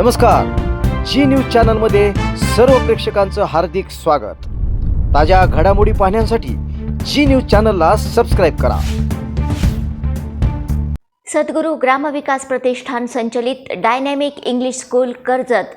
नमस्कार. जी न्यूज चॅनलमध्ये सर्व प्रेक्षकांचं हार्दिक स्वागत. ताज्या घडामोडी पाहण्यासाठी जी न्यूज चॅनलला सबस्क्राईब करा. सद्गुरू ग्रामविकास प्रतिष्ठान संचलित dynamic English school Karjat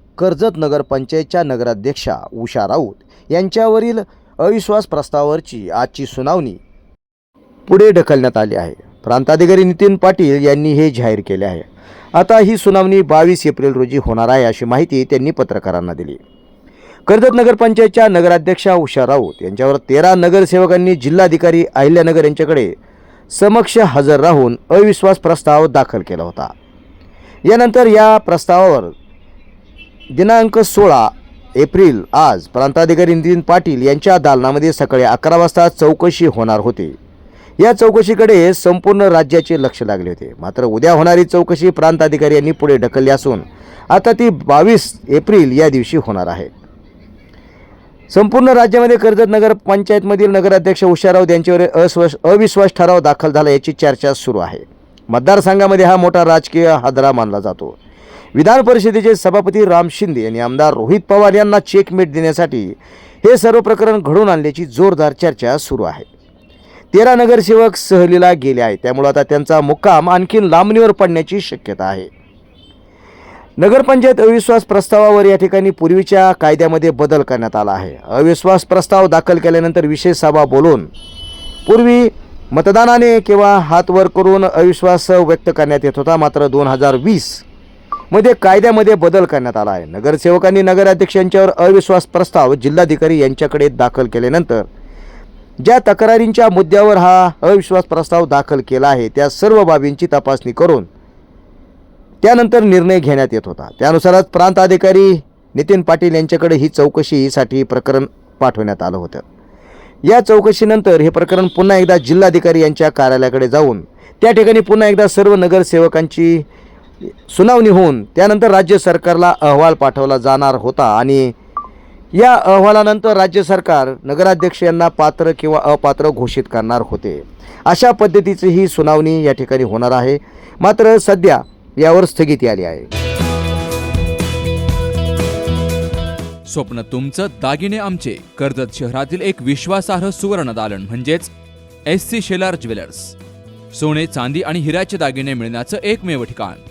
Karjat नगरपंचायतच्या नगराध्यक्षा उषा राऊत यांच्यावरील अविश्वास प्रस्तावावरची आजची सुनावणी पुढे ढकलण्यात आली आहे. प्रांताधिकारी नितीन पाटील यांनी हे जाहीर केले आहे. आता ही सुनावणी बावीस एप्रिल रोजी होणार आहे अशी माहिती त्यांनी पत्रकारांना दिली. कर्जत नगरपंचायतच्या नगराध्यक्षा उषा राऊत यांच्यावर तेरा नगरसेवकांनी जिल्हाधिकारी अहिल्यानगर यांच्याकडे समक्ष हजर राहून अविश्वास प्रस्ताव दाखल केला होता. यानंतर या प्रस्तावावर दिनांक सोळा एप्रिल आज प्रांताधिकारी नितीन पाटील यांच्या दालनामध्ये सकाळी अकरा वाजता चौकशी होणार होती. या चौकशीकडे संपूर्ण राज्याचे लक्ष लागले होते. मात्र उद्या होणारी चौकशी प्रांताधिकारी यांनी पुढे ढकलली असून आता ती बावीस एप्रिल या दिवशी होणार आहे. संपूर्ण राज्यामध्ये कर्जत नगर पंचायतमधील नगराध्यक्ष उषा राऊत यांच्यावर अस्वश अविश्वास ठराव दाखल झाला याची चर्चा सुरू आहे. मतदारसंघामध्ये हा मोठा राजकीय हादरा मानला जातो. विधान परिषदेचे सभापती राम शिंदे यांनी आमदार रोहित पवार यांना चेकमेट देण्यासाठी हे सर्व प्रकरण घडून आणल्याची जोरदार चर्चा सुरू आहे. तेरा नगरसेवक सहलीला गेले आहेत त्यामुळे आता त्यांचा मुक्काम आणखीन लांबणीवर पडण्याची शक्यता आहे. नगरपंचायत अविश्वास प्रस्तावावर या ठिकाणी पूर्वीच्या कायद्यामध्ये बदल करण्यात आला आहे. अविश्वास प्रस्ताव दाखल केल्यानंतर विशेष सभा बोलून पूर्वी मतदानाने किंवा हात वर करून अविश्वास व्यक्त करण्यात येत होता मात्र दोन हजार वीस मध्ये कायद्यामध्ये बदल करण्यात आला आहे. नगरसेवकांनी नगराध्यक्षांच्यावर अविश्वास प्रस्ताव जिल्हाधिकारी यांच्याकडे दाखल केल्यानंतर ज्या तक्रारींच्या मुद्द्यावर हा अविश्वास प्रस्ताव दाखल केला आहे त्या सर्व बाबींची तपासणी करून त्यानंतर निर्णय घेण्यात येत होता. त्यानुसारच प्रांताधिकारी नितीन पाटील यांच्याकडे ही चौकशीसाठी प्रकरण पाठवण्यात आलं होतं. या चौकशीनंतर हे प्रकरण पुन्हा एकदा जिल्हाधिकारी यांच्या कार्यालयाकडे जाऊन त्या ठिकाणी पुन्हा एकदा सर्व नगरसेवकांची सुनावणी होऊन त्यानंतर राज्य सरकारला अहवाल पाठवला जाणार होता. आणि या अहवालानंतर राज्य सरकार नगराध्यक्ष यांना पात्र किंवा अपात्र घोषित करणार होते. अशा पद्धतीची ही सुनावणी या ठिकाणी होणार आहे. मात्र सध्या यावर स्थगिती आली आहे. स्वप्न तुमचं दागिने आमचे. कर्जत शहरातील एक विश्वासार्ह सुवर्ण दालन म्हणजेच एस सी शेलार ज्वेलर्स. सोने चांदी आणि हिऱ्याचे दागिने मिळण्याचं एकमेव ठिकाण.